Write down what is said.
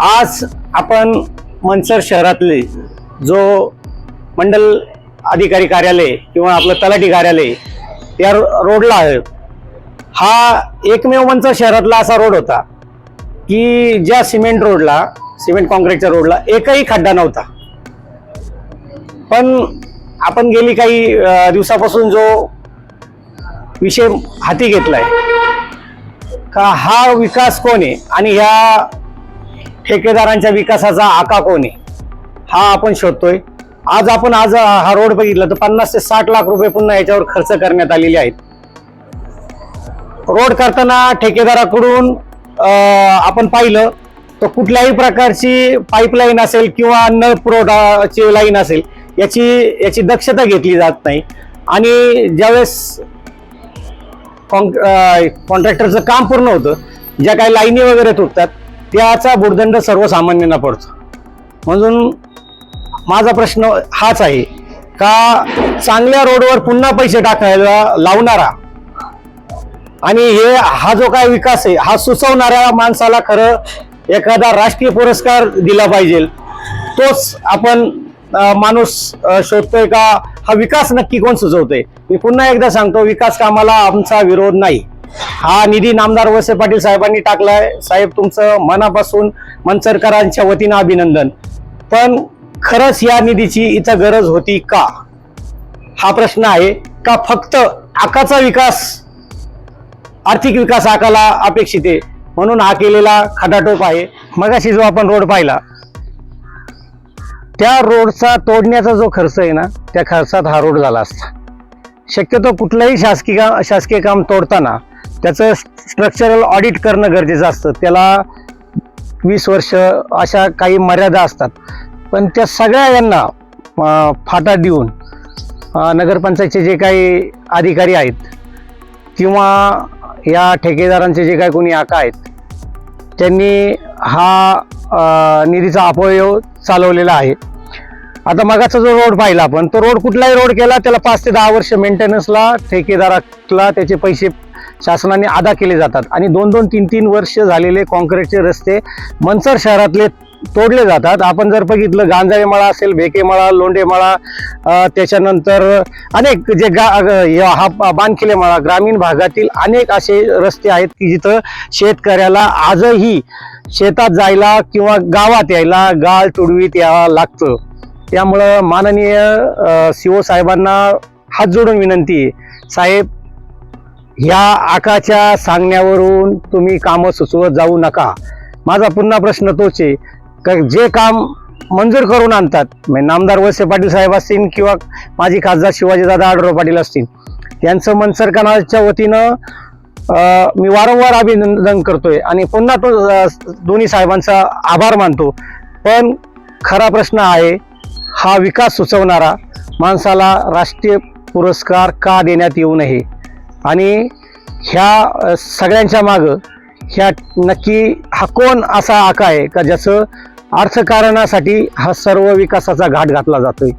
आज आपण मनसर शहरातले जो मंडल अधिकारी कार्यालय किंवा आपलं तलाठी कार्यालय या रोडला आहे हा एकमेव मनसर शहरातला असा रोड होता की ज्या सिमेंट रोडला सिमेंट कॉन्क्रीटच्या रोडला एकही खड्डा नव्हता. पण आपण गेली काही दिवसापासून जो विषय हाती घेतलाय का हा विकास कोण आहे आणि ह्या ठेकेदारांच्या विकासाचा आका कोण आहे? हा आपण शोधतोय. आज आपण आज हा रोड बघितला तर पन्नास ते साठ लाख रुपये पुन्हा याच्यावर खर्च करण्यात आलेले आहेत. रोड करताना ठेकेदाराकडून आपण पाहिलं तर कुठल्याही प्रकारची पाईपलाईन असेल किंवा नळ पुरवठाची लाईन असेल याची याची दक्षता घेतली जात नाही. आणि ज्यावेळेस कॉन्ट्रॅक्टरचं काम पूर्ण होतं ज्या काही लाईनी वगैरे तुटतात त्याचा बुडदंड सर्वसामान्यांना पडतो. म्हणून माझा प्रश्न हाच आहे का चांगल्या रोडवर पुन्हा पैसे टाकायला लावणारा आणि हे हा जो काय विकास आहे हा सुचवणाऱ्या माणसाला खरं एखादा राष्ट्रीय पुरस्कार दिला पाहिजे तोच आपण माणूस शोधतोय का हा विकास नक्की कोण सुचवतोय? मी पुन्हा एकदा सांगतो विकास कामाला आमचा विरोध नाही. हा निधी नामदार वसे पाटील साहेबांनी टाकलाय. साहेब तुमचं मनापासून मनसरकरांच्या वतीनं अभिनंदन. पण खरंच या निधीची इथं गरज होती का? हा प्रश्न आहे. का फक्त आकाचा विकास आर्थिक विकास आकाला अपेक्षित आहे? म्हणून हा केलेला खटाटोप आहे. मगाशी जो आपण रोड पाहिला त्या रोडचा तोडण्याचा जो खर्च आहे ना त्या खर्चात हा रोड झाला असता. शक्यतो कुठलंही शासकीय काम शासकीय काम तोडताना त्याचं स्ट्रक्चरल ऑडिट करणं गरजेचं असतं. त्याला वीस वर्ष अशा काही मर्यादा असतात. पण त्या सगळ्या यांना फाटा देऊन नगरपंचायतचे जे काही अधिकारी आहेत किंवा या ठेकेदारांचे जे काही कोणी आका आहेत त्यांनी हा निधीचा अपव्यय चालवलेला आहे. आता मगाचा जो रोड पाहिला आपण तो रोड कुठलाही रोड केला त्याला पाच ते दहा वर्ष मेंटेनन्सला ठेकेदाराला त्याचे पैसे शासनाने अदा केले जातात. आणि दोन दोन तीन तीन वर्ष झालेले कॉन्क्रीटचे रस्ते मनसर शहरातले तोडले जातात. आपण जर बघितलं गांजाळे मळा असेल भेके मळा मळा त्याच्यानंतर अनेक जे गा हा बानखिले ग्रामीण भागातील अनेक असे रस्ते आहेत की जिथं शेतकऱ्याला आजही शेतात जायला किंवा गावात यायला गाळ तुडवीत यावं लागतं. त्यामुळं माननीय सीओ साहेबांना हात जोडून विनंती आहे. साहेब ह्या आकाच्या सांगण्यावरून तुम्ही कामं सुचवत जाऊ नका. माझा पुन्हा प्रश्न तोच आहे का जे काम मंजूर करून आणतात म्हणजे नामदार वळसे पाटील साहेब असतील किंवा माजी खासदार शिवाजीदादा आढराव पाटील असतील त्यांचं मनसरकनाच्या वतीनं मी वारंवार अभिनंदन करतोय आणि पुन्हा तो दोन्ही साहेबांचा आभार मानतो. पण खरा प्रश्न आहे हा विकास सुचवणारा माणसाला राष्ट्रीय पुरस्कार का देण्यात येऊ नये? आणि ह्या सगळ्यांच्या मागं ह्या नक्की हा कोण असा आका आहे का ज्याचं अर्थकारणासाठी हा सर्व विकासाचा घाट घातला जातोय?